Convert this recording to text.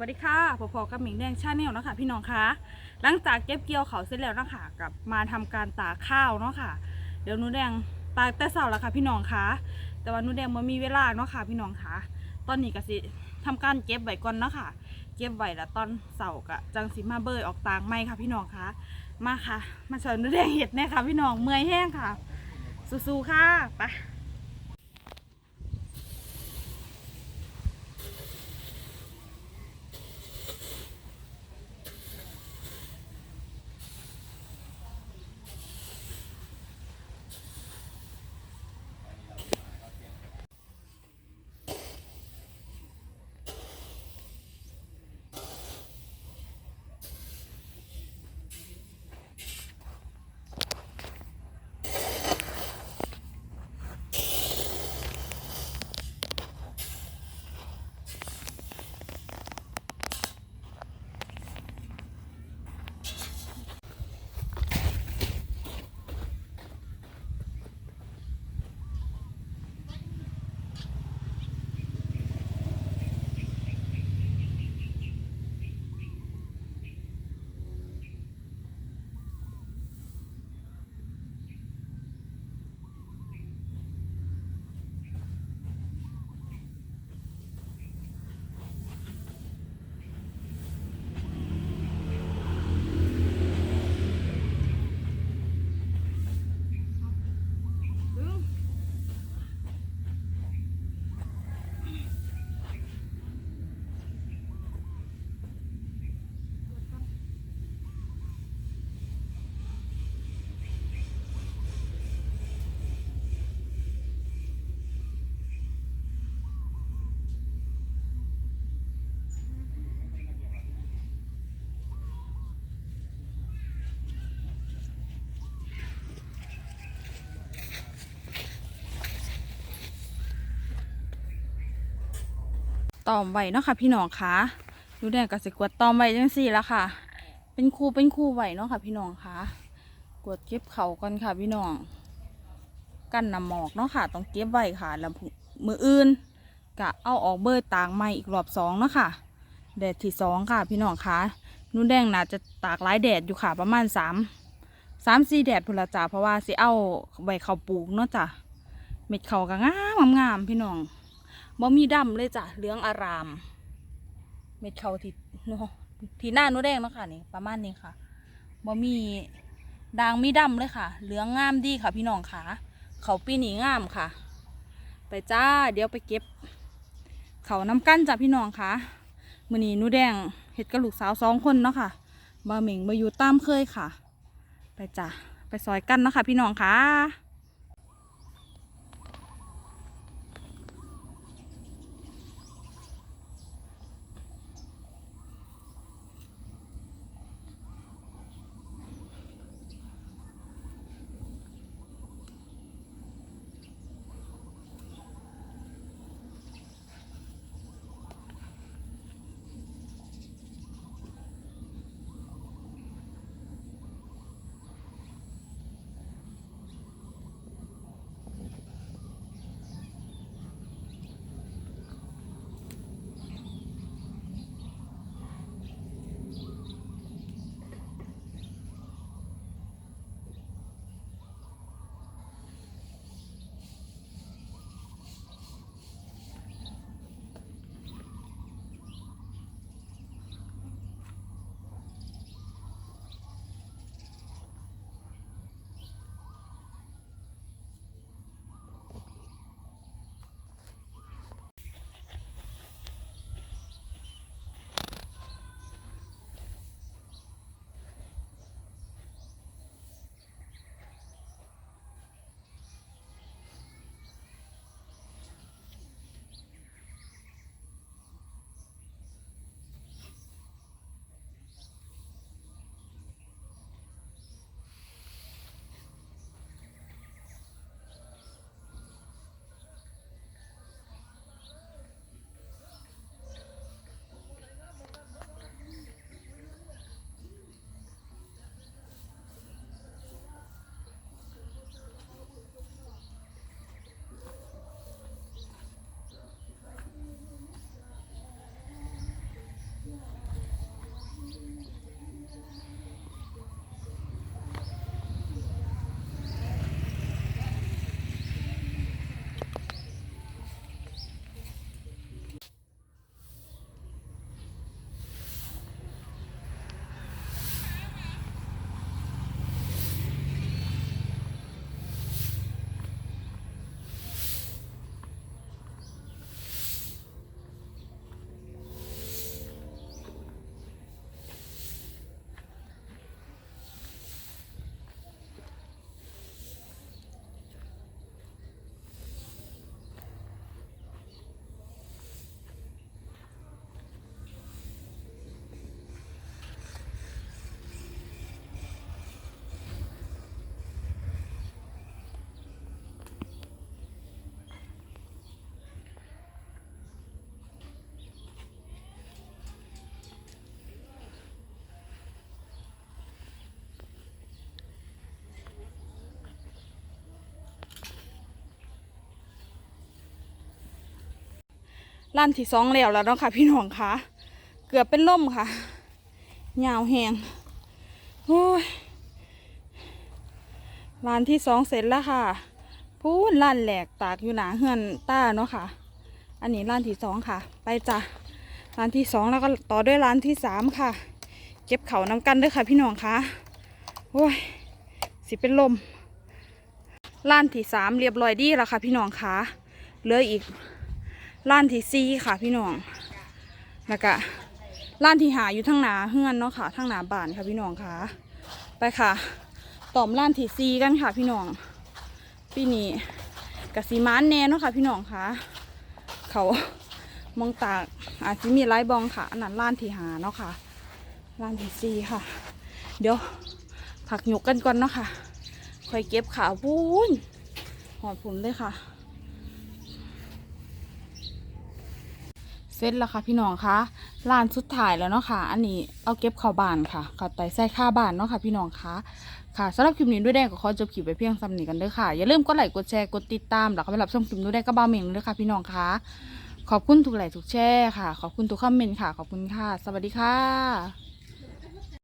วัสดีค่ะพอๆกับหมิงแดงชาแนลเนาะคะพี่น้องคะหลังจากเก็บเกี่ยวเขาเสร็จแล้วนะคะกับมาทำการตากข้าวเนาะค่ะ เดี๋ยวหนูแดงตากแต่เสาร์แล้วค่ะพี่น้องคะแต่ว่าหนูแดงมันมีเวลาเนาะค่ะพี่น้องคะตอนนี้ก็สิทำการเก็บไว้ก่อนเนาะค่ะ เก็บไว้แล้วตอนเสาร์กะจังสิมาเบยออกตางไม่ค่ะพี่น้องคะมาค่ะ มาเชิญหนูแดงเห็ดแน่ค่ะพี่น้องเมื่อยแห้งค่ะสู้ๆค่ะไป ตอมไว้เนาะค่ะพี่น้องคะดูแดงก็สิกวดตอมไว้จังสี่ละค่ะ เป็นคู่เป็นคู่ไว้เนาะค่ะ พี่น้องคะกวดเก็บเขาก่อนค่ะ พี่น้องกันน้ำหมอกเนาะค่ะ ต้องเก็บไว้ค่ะแล้วมืออื่นกะเอาออกเบอร์ตางใหม่อีกรอบสองเนาะค่ะแดดที่สองค่ะ พี่น้องคะนุ่นแดงน่าจะตากหลายแดดอยู่ค่ะ ประมาณสามสามสี่แดดพุละจ้าเพราะว่าสิเอาไว้เขาปลูกเนาะจ้ะเม็ดเขาก็งามงามพี่น้อง บ่มีดำเลยจ้ะเหลืองอาราม เม็ดเขาที่นาะที่หน้านูแดงเนาะค่ะนี่ประมาณนี้ค่ะบ่มีด่างมีดำเลยค่ะ เหลืองงามดีค่ะ พี่น้องค่ะ เขาปีนี้งามค่ะ ไปจ้าเดี๋ยวไปเก็บ เขาน้ำกั้นจ้ะพี่น้องค่ะมือนี้นูแดงเฮ็ดกับลูกสาวสองคนเนาะค่ะบ่เหม่งบ่อยู่ตามเคยค่ะ ไปจ้ะไปซอยกันเนาะค่ะพี่น้องค่ะ ล้านที่สองแล้วแล้วเนาะค่ะ พี่น้องคะเกือบเป็นล่มค่ะยาวแหงโอ้ยลานที่สองเสร็จแล้วค่ะ พูนล้านแหลกตากอยู่หนาเฮือนต้าเนาะค่ะ อันนี้ล้านที่สองค่ะ ไปจ้ะร้านที่สองแล้วก็ต่อด้วยร้านที่สามค่ะ เก็บเขาน้ำกันด้วยค่ะ พี่น้องคะโอ้ยสิเป็นลมร้านที่สามเรียบร้อยดีแล้วค่ะ พี่น้องคะเหลืออีก ร้านที่สี่ค่ะ พี่น้องแล้วก็ร้านที่หาอยู่ทั้งหนาเฮือนเนาะค่ะทั้งหนาบานค่ะพี่น้องคะไปค่ะต่อมร้านที่สี่กันค่ะ พี่น้องปีนี้กับสีมานแน่เนาะค่ะ พี่น้องคะเขามองตากอาจจะมีไร้บองค่ะอันนั้นร้านที่หาเนาะค่ะร้านที่สี่ค่ะ เดี๋ยวผักหยกกันก่อนเนาะค่ะคอยเก็บขาวุ้นหอดผุนเลยค่ะ เสร็จแล้วค่ะพี่น้องคะร้านสุดท้ายแล้วเนาะค่ะ อันนี้เอาเก็บข้าวบานค่ะข้าไต่ใส่ข้าบานเนาะค่ะ พี่น้องคะค่ะสำหรับคลิปนี้ด้วยแดงก็ขอจบคลิปไปเพียงซ้ำนีกันเด้อค่ะ อย่าลืมกดไลค์กดแชร์กดติดตามแล้วก็ไปรับชมคลิปด้วยแดงก็บ้าเมงเลยค่ะพี่น้องคะขอบคุณทุกไลค์ทุกแชร์ค่ะ ขอบคุณทุกคอมเมนต์ค่ะ ขอบคุณค่ะ สวัสดีค่ะ